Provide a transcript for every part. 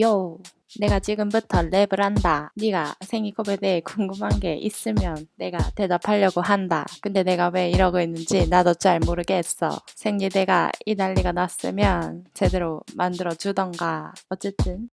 요, 내가 지금부터 랩을 한다. 네가 생이컵에 대해 궁금한 게 있으면 내가 대답하려고 한다. 근데 내가 왜 이러고 있는지 나도 잘 모르겠어. 생리대가 이 난리가 났으면 제대로 만들어 주던가. 어쨌든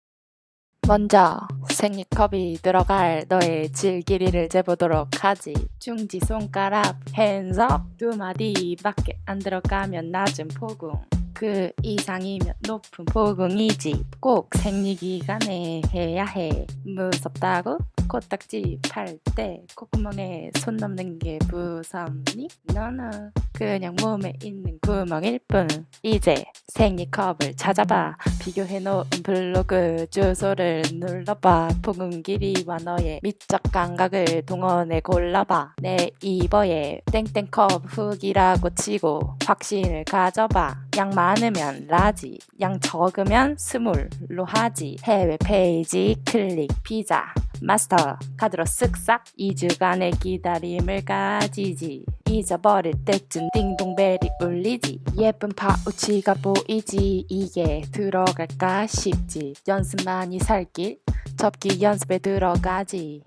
먼저 생리컵이 들어갈 너의 질 길이를 재보도록 하지. 중지 손가락 핸즈업 두 마디밖에 안 들어가면 낮은 포궁. 그 이상이면 높은 포궁이지. 꼭 생리기간에 해야 해. 무섭다고? 코딱지 팔 때 콧구멍에 손 넣는 게 무섭니? 너는 그냥 몸에 있는 구멍일 뿐. 이제 생리컵을 찾아봐. 비교해놓은 블로그 주소를 눌러봐. 포근 길이와 너의 미적 감각을 동원해 골라봐. 내 이버에 땡땡컵 훅이라고 치고 확신을 가져봐. 양 많으면 라지, 양 적으면 스물로 하지. 해외 페이지 클릭 비자. 마스터 카드로 쓱싹 2주간의 기다림을 가지지 잊어버릴 때쯤 띵동벨이 울리지. 예쁜 파우치가 보이지. 이게 들어갈까 싶지. 연습만이 살길. 접기 연습에 들어가지.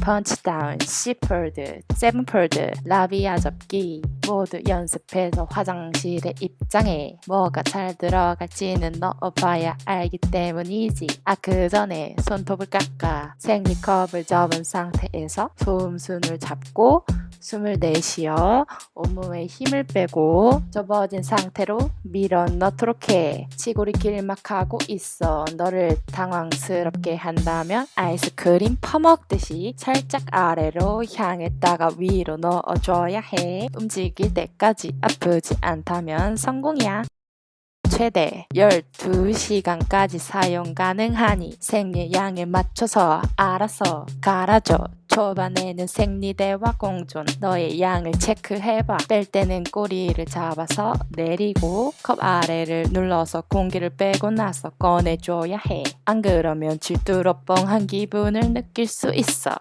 펀치다운, 시펄드, 세븐펄드, 라비아 접기. 모두 연습해서 화장실에 입장해 뭐가 잘 들어갈지는 넣어봐야 알기 때문이지. 아 그 전에 손톱을 깎아 생리컵을 접은 상태에서 소음순을 잡고 숨을 내쉬어 온몸에 힘을 빼고 접어진 상태로 밀어 넣도록 해. 치골이 길막하고 있어. 너를 당황스럽게 한다면 아이스크림 퍼먹듯이 살짝 아래로 향했다가 위로 넣어줘야 해. 움직일 때까지 아프지 않다면 성공이야 최대 12시간까지 사용 가능하니 생리량에 맞춰서 알아서 갈아줘. 초반에는 생리대와 공존 너의 양을 체크해봐. 뺄 때는 꼬리를 잡아서 내리고 컵 아래를 눌러서 공기를 빼고 나서 꺼내줘야 해. 안 그러면 질투로 뻥한 기분을 느낄 수 있어